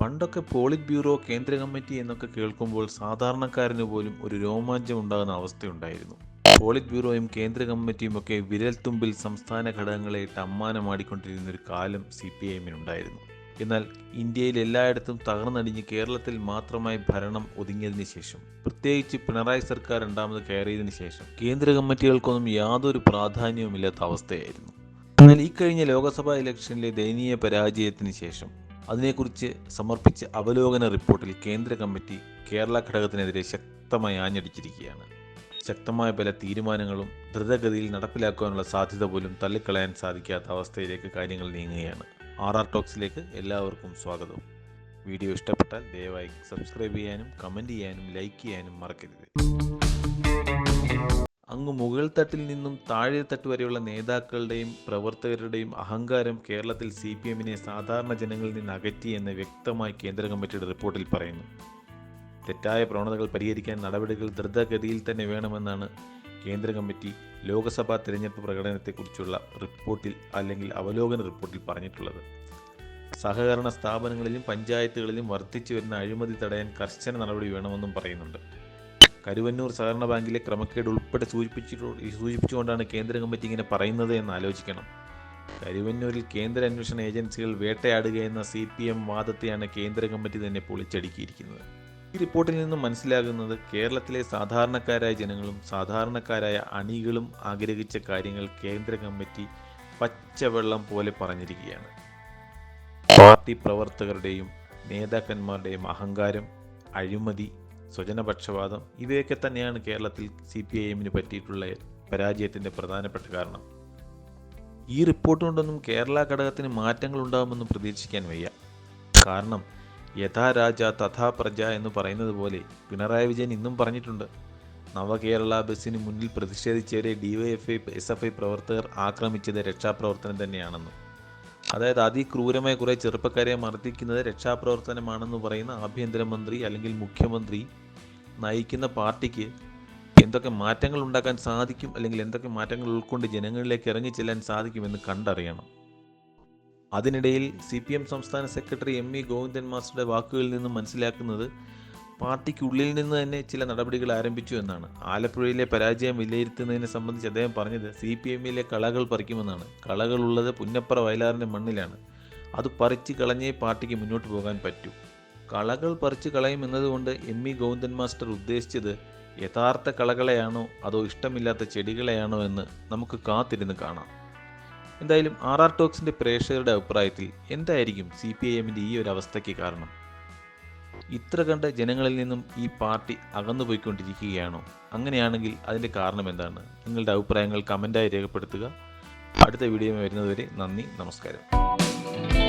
പണ്ടൊക്കെ polit bureau കേന്ദ്ര committee എന്നൊക്കെ കേൾക്കുമ്പോൾ സാധാരണക്കാരന് പോലും ഒരു രോമാഞ്ചം ഉണ്ടാകുന്ന അവസ്ഥയുണ്ടായിരുന്നു. പോളിറ്റ് ബ്യൂറോയും കേന്ദ്ര കമ്മിറ്റിയും ഒക്കെ വിരൽത്തുമ്പിൽ സംസ്ഥാന ഘടകങ്ങളെ ഇട്ട് അമ്മാനമാടിക്കൊണ്ടിരുന്ന ഒരു കാലം സി പി ഐഎമ്മിനുണ്ടായിരുന്നു എന്നാൽ ഇന്ത്യയിൽ എല്ലായിടത്തും തകർന്നടിഞ്ഞ് കേരളത്തിൽ മാത്രമായി ഭരണം ഒതുങ്ങിയതിനു ശേഷം പ്രത്യേകിച്ച് പിണറായി സർക്കാർ രണ്ടാമത് കയറിയതിനു ശേഷം കേന്ദ്ര കമ്മിറ്റികൾക്കൊന്നും യാതൊരു പ്രാധാന്യവുമില്ലാത്ത അവസ്ഥയായിരുന്നു. എന്നാൽ ഈ കഴിഞ്ഞ ലോക്സഭാ ഇലക്ഷനിലെ ദയനീയ പരാജയത്തിന് ശേഷം അതിനെക്കുറിച്ച് സമർപ്പിച്ച അവലോകന റിപ്പോർട്ടിൽ കേന്ദ്ര കമ്മിറ്റി കേരള ഘടകത്തിനെതിരെ ശക്തമായി ആഞ്ഞടിച്ചിരിക്കുകയാണ്. ശക്തമായ പല തീരുമാനങ്ങളും ദ്രുതഗതിയിൽ നടപ്പിലാക്കാനുള്ള സാധ്യത പോലും തള്ളിക്കളയാൻ സാധിക്കാത്ത അവസ്ഥയിലേക്ക് കാര്യങ്ങൾ നീങ്ങുകയാണ്. ആർ ആർ ടോക്സിലേക്ക് എല്ലാവർക്കും സ്വാഗതം. വീഡിയോ ഇഷ്ടപ്പെട്ടാൽ ദയവായി സബ്സ്ക്രൈബ് ചെയ്യാനും കമന്റ് ചെയ്യാനും ലൈക്ക് ചെയ്യാനും മറക്കരുത്. അങ്ങ് മുകൾ തട്ടിൽ നിന്നും താഴെ തട്ട് വരെയുള്ള നേതാക്കളുടെയും പ്രവർത്തകരുടെയും അഹങ്കാരം കേരളത്തിൽ സി പി എമ്മിനെ സാധാരണ ജനങ്ങളിൽ നിന്ന് അകറ്റി എന്ന് വ്യക്തമായി കേന്ദ്ര കമ്മിറ്റിയുടെ റിപ്പോർട്ടിൽ പറയുന്നു. തെറ്റായ പ്രവണതകൾ പരിഹരിക്കാൻ നടപടികൾ ദ്രുതഗതിയിൽ തന്നെ വേണമെന്നാണ് കേന്ദ്ര കമ്മിറ്റി ലോക്സഭാ തിരഞ്ഞെടുപ്പ് പ്രകടനത്തെക്കുറിച്ചുള്ള റിപ്പോർട്ടിൽ അല്ലെങ്കിൽ അവലോകന റിപ്പോർട്ടിൽ പറഞ്ഞിട്ടുള്ളത്. സഹകരണ സ്ഥാപനങ്ങളിലും പഞ്ചായത്തുകളിലും വർദ്ധിച്ചു വരുന്ന അഴിമതി തടയാൻ കർശന നടപടി വേണമെന്നും പറയുന്നുണ്ട്. കരുവന്നൂർ സഹകരണ ബാങ്കിലെ ക്രമക്കേട് ഉൾപ്പെടെ സൂചിപ്പിച്ചിട്ടു സൂചിപ്പിച്ചുകൊണ്ടാണ് കേന്ദ്ര കമ്മിറ്റി ഇങ്ങനെ പറയുന്നത് എന്ന് ആലോചിക്കണം. കരുവന്നൂരിൽ കേന്ദ്ര അന്വേഷണ ഏജൻസികൾ വേട്ടയാടുക എന്ന സി പി എം വാദത്തെയാണ് കേന്ദ്ര കമ്മിറ്റി തന്നെ പൊളിച്ചടുക്കിയിരിക്കുന്നത്. ഈ റിപ്പോർട്ടിൽ നിന്നും മനസ്സിലാകുന്നത് കേരളത്തിലെ സാധാരണക്കാരായ ജനങ്ങളും സാധാരണക്കാരായ അണികളും ആഗ്രഹിച്ച കാര്യങ്ങൾ കേന്ദ്ര കമ്മിറ്റി പച്ചവെള്ളം പോലെ പറഞ്ഞിരിക്കുകയാണ്. പാർട്ടി പ്രവർത്തകരുടെയും നേതാക്കന്മാരുടെയും അഹങ്കാരം അഴിമതി സ്വജനപക്ഷപാതം ഇവയൊക്കെ തന്നെയാണ് കേരളത്തിൽ സി പി ഐ എമ്മിന് പറ്റിയിട്ടുള്ള പരാജയത്തിന്റെ പ്രധാനപ്പെട്ട കാരണം. ഈ റിപ്പോർട്ട് കൊണ്ടൊന്നും കേരള ഘടകത്തിന് മാറ്റങ്ങൾ ഉണ്ടാകുമെന്ന് പ്രതീക്ഷിക്കാൻ വയ്യ. കാരണം യഥാ രാജ തഥാ പ്രജ എന്ന് പറയുന്നത് പോലെ പിണറായി വിജയൻ ഇന്നും പറഞ്ഞിട്ടുണ്ട് നവകേരള ബസ്സിന് മുന്നിൽ പ്രതിഷേധിച്ചവരെ ഡിവൈഎഫ്ഐ എസ് എഫ് ഐ പ്രവർത്തകർ ആക്രമിച്ചത് രക്ഷാപ്രവർത്തനം തന്നെയാണെന്ന് അതായത് അതിക്രൂരമായ കുറേ ചെറുപ്പക്കാരെ മർദ്ദിക്കുന്നത് രക്ഷാപ്രവർത്തനമാണെന്ന് പറയുന്ന ആഭ്യന്തരമന്ത്രി അല്ലെങ്കിൽ മുഖ്യമന്ത്രി നയിക്കുന്ന പാർട്ടിക്ക് എന്തൊക്കെ മാറ്റങ്ങൾ ഉണ്ടാക്കാൻ സാധിക്കും അല്ലെങ്കിൽ എന്തൊക്കെ മാറ്റങ്ങൾ ഉൾക്കൊണ്ട് ജനങ്ങളിലേക്ക് ഇറങ്ങിച്ചെല്ലാൻ സാധിക്കുമെന്ന് കണ്ടറിയണം. അതിനിടയിൽ സി പി എം സംസ്ഥാന സെക്രട്ടറി എം ഇ ഗോവിന്ദൻ മാസ്റ്ററുടെ വാക്കുകളിൽ നിന്നും മനസ്സിലാക്കുന്നത് പാർട്ടിക്കുള്ളിൽ നിന്ന് തന്നെ ചില നടപടികൾ ആരംഭിച്ചു എന്നാണ്. ആലപ്പുഴയിലെ പരാജയം വിലയിരുത്തുന്നതിനെ സംബന്ധിച്ച് അദ്ദേഹം പറഞ്ഞത് സി പി എമ്മിലെ കളകൾ പറിക്കുമെന്നാണ്. കളകളുള്ളത് പുന്നപ്പുറ വയലാറിന്റെ മണ്ണിലാണ്. അത് പറിച്ച് കളഞ്ഞേ പാർട്ടിക്ക് മുന്നോട്ട് പോകാൻ പറ്റൂ. കളകൾ പറിച്ചു കളയും എന്നതുകൊണ്ട് എം ഇ ഗോവിന്ദൻ മാസ്റ്റർ ഉദ്ദേശിച്ചത് യഥാർത്ഥ കളകളെയാണോ അതോ ഇഷ്ടമില്ലാത്ത ചെടികളെയാണോ എന്ന് നമുക്ക് കാത്തിരുന്ന് കാണാം. എന്തായാലും ആർ ആർ ടോക്സിന്റെ പ്രേക്ഷകരുടെ അഭിപ്രായത്തിൽ എന്തായിരിക്കും സി പി ഐ എമ്മിന്റെ ഈ ഒരു അവസ്ഥയ്ക്ക് കാരണം? ഇത്ര കണ്ട ജനങ്ങളിൽ നിന്നും ഈ പാർട്ടി അകന്നുപോയിക്കൊണ്ടിരിക്കുകയാണോ അങ്ങനെയാണെങ്കിൽ അതിന്റെ കാരണം എന്താണ്? നിങ്ങളുടെ അഭിപ്രായങ്ങൾ കമന്റായി രേഖപ്പെടുത്തുക. അടുത്ത വീഡിയോ വരുന്നതുവരെ നന്ദി നമസ്കാരം.